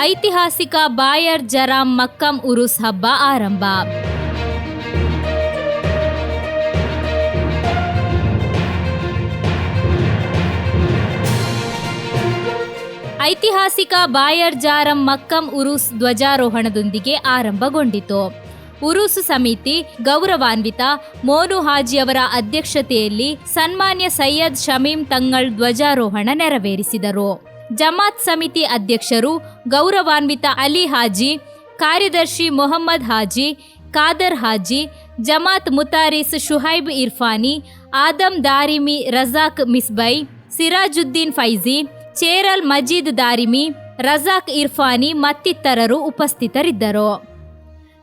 ಐತಿಹಾಸಿಕ ಬಾಯರ್ ಜರಾಮ್ ಮಕ್ಕಂ ಉರುಸ್ ಹಬ್ಬ ಆರಂಭ. ಐತಿಹಾಸಿಕ ಬಾಯರ್ ಜಾರಂ ಮಕ್ಕಂ ಉರುಸ್ ಧ್ವಜಾರೋಹಣದೊಂದಿಗೆ ಆರಂಭಗೊಂಡಿತು. ಉರುಸು ಸಮಿತಿ ಗೌರವಾನ್ವಿತ ಮೋನು ಹಾಜಿಯವರ ಅಧ್ಯಕ್ಷತೆಯಲ್ಲಿ ಸನ್ಮಾನ್ಯ ಸೈಯದ್ ಶಮೀಂ ತಂಗಳ್ ಧ್ವಜಾರೋಹಣ ನೆರವೇರಿಸಿದರು. ಜಮಾತ್ ಸಮಿತಿ ಅಧ್ಯಕ್ಷರು ಗೌರವಾನ್ವಿತ ಅಲಿ ಹಾಜಿ, ಕಾರ್ಯದರ್ಶಿ ಮೊಹಮ್ಮದ್ ಹಾಜಿ, ಖಾದರ್ ಹಾಜಿ, ಜಮಾತ್ ಮುತಾರಿಸ್ ಶುಹೈಬ್ ಇರ್ಫಾನಿ, ಆದಮ್ ದಾರಿಮಿ ರಜಾಕ್ ಮಿಸ್ಬೈ, ಸಿರಾಜುದ್ದೀನ್ ಫೈಜಿ, ಚೇರಲ್ ಮಜೀದ್ ದಾರಿಮಿ, ರಜಾಕ್ ಇರ್ಫಾನಿ ಮತ್ತಿತರರು ಉಪಸ್ಥಿತರಿದ್ದರು.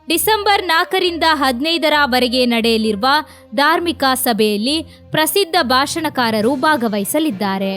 ಡಿಸೆಂಬರ್ ನಾಲ್ಕರಿಂದ ಹದಿನೈದರವರೆಗೆ ನಡೆಯಲಿರುವ ಧಾರ್ಮಿಕ ಸಭೆಯಲ್ಲಿ ಪ್ರಸಿದ್ಧ ಭಾಷಣಕಾರರು ಭಾಗವಹಿಸಲಿದ್ದಾರೆ.